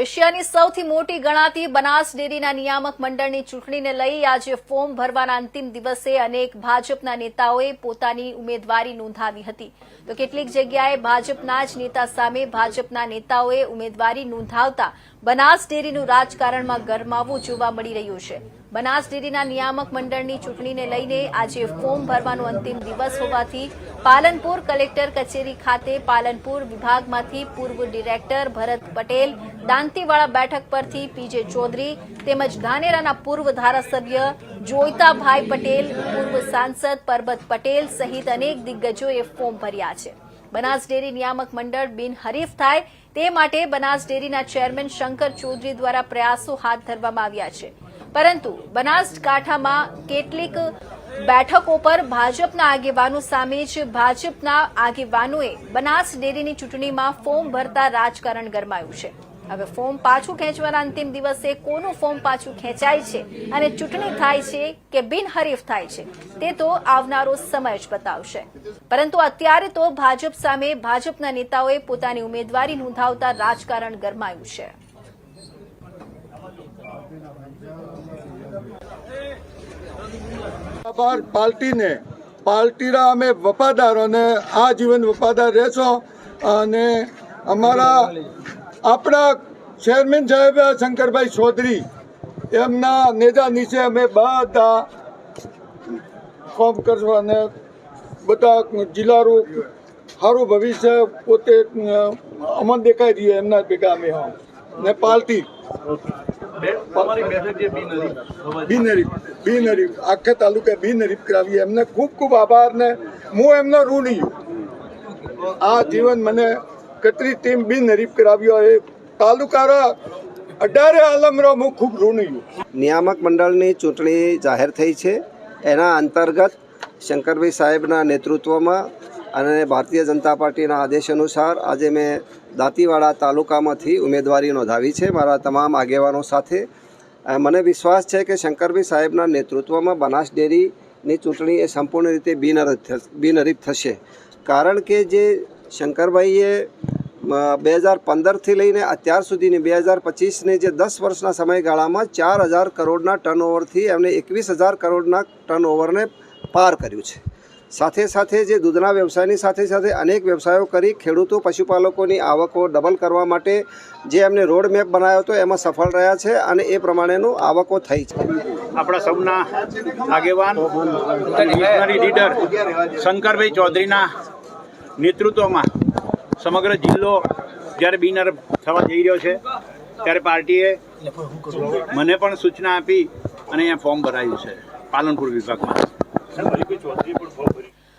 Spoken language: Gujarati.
એશિયાની સૌથી મોટી ગણાતી બનાસ ડેરીના નિયામક મંડળની ચૂંટણીને લઈ આજે ફોર્મ ભરવાના અંતિમ દિવસે અનેક ભાજપના નેતાઓએ પોતાની ઉમેદવારી નોંધાવી હતી. તો કેટલીક જગ્યાએ ભાજપના જ નેતા સામે ભાજપના નેતાઓએ ઉમેદવારી નોંધાવતા બનાસ ડેરીનું રાજકારણમાં ગરમાવું જોવા મળી રહ્યું છે. બનાસ ડેરીના નિયામક મંડળની ચૂંટણીને લઈને આજે ફોર્મ ભરવાનો અંતિમ દિવસ હોવાથી પાલનપુર કલેક્ટર કચેરી ખાતે પાલનપુર વિભાગમાંથી પૂર્વ ડિરેક્ટર ભરત પટેલ દાંતીવાડા બેઠક પરથી પીજે ચૌધરી તેમજ ધાનેરાના પૂર્વ ધારાસભ્ય જોઈતાભાઈ પટેલ, પૂર્વ સાંસદ પરબત પટેલ સહિત અનેક દિગ્ગજોએ ફોર્મ ભર્યા છે. બનાસ ડેરી નિયામક મંડળ બિનહરીફ થાય તે માટે બનાસ ડેરીના ચેરમેન શંકર ચૌધરી દ્વારા પ્રયાસો હાથ ધરવામાં આવ્યા છે. પરંતુ બનાસકાંઠામાં કેટલીક બેઠકો પર ભાજપના આગેવાનો સામે જ ભાજપના આગેવાનોએ બનાસ ડેરીની ચૂંટણીમાં ફોર્મ ભરતા રાજકારણ ગરમાયું છે. હવે ફોર્મ પાછું ખેંચવાના અંતિમ દિવસે કોનું ફોર્મ પાછું ખેંચાય છે અને ચૂંટણી થાય છે કે બિનહરીફ થાય છે, તે તો આવનારો સમય જ બતાવશે. પરંતુ અત્યારે તો ભાજપ સામે ભાજપના નેતાઓએ પોતાની ઉમેદવારી નોંધાવતા રાજકારણ ગરમાયું છે. પાર્ટીને પાર્ટીના અમે વફાદારો અને આ જીવન વફાદાર રહેશો અને અમારા આપણા ચેરમેન સાહેબ શંકરભાઈ ચૌધરી એમના નેજા નીચે અમે બધા ફોર્મ કરશું અને બધા જિલ્લાનું સારું ભવિષ્ય પોતે અમન દેખાઈ રહ્યું એમના ભેગા અમે ને હોવા બિનહરીફ બિનહરીફ આખા તાલુકા બિનહરીફ કરાવી એમને ખૂબ ખૂબ આભાર ને હું એમનો ઋણી. આ જીવન મને કતરી ટીમ બિનહરીફ કરાવ્યો એ તાલુકારા અઢારે આલમરો હું ખૂબ ઋણી નિયામક મંડળની ચૂંટણી જાહેર થઈ છે. એના અંતર્ગત શંકરભાઈ સાહેબના નેતૃત્વમાં અને ભારતીય જનતા પાર્ટીના આદેશ અનુસાર આજે મેં દાંતીવાડા તાલુકામાંથી ઉમેદવારી નોંધાવી છે મારા તમામ આગેવાનો સાથે. મને વિશ્વાસ છે કે શંકરભાઈ સાહેબના નેતૃત્વમાં બનાસ ડેરીની ચૂંટણી એ સંપૂર્ણ રીતે બિનહરીફ થશે. કારણ કે જે શંકરભાઈએ બે હજાર પંદરથી લઈને અત્યાર સુધીની બે હજાર પચીસની જે દસ વર્ષના સમયગાળામાં ચાર હજાર કરોડના ટર્નઓવરથી એમને એકવીસ હજાર કરોડના ટર્નઓવરને પાર કર્યું છે. સાથે સાથે જે દૂધના વ્યવસાયની સાથે સાથે અનેક વ્યવસાયો કરી ખેડૂતો, પશુપાલકોની આવકો ડબલ કરવા માટે જે એમને રોડ મેપ બનાવ્યો હતો એમાં સફળ રહ્યા છે અને એ પ્રમાણેનું આવકો થઈ છે. આપણા સૌના આગેવાન લીડર શંકરભાઈ ચૌધરીના નેતૃત્વમાં સમગ્ર જિલ્લો જ્યારે બિનર થવા જઈ રહ્યો છે, ત્યારે પાર્ટીએ મને પણ સૂચના આપી અને અહીંયા ફોર્મ ભરાયું છે, પાલનપુર વિભાગમાં.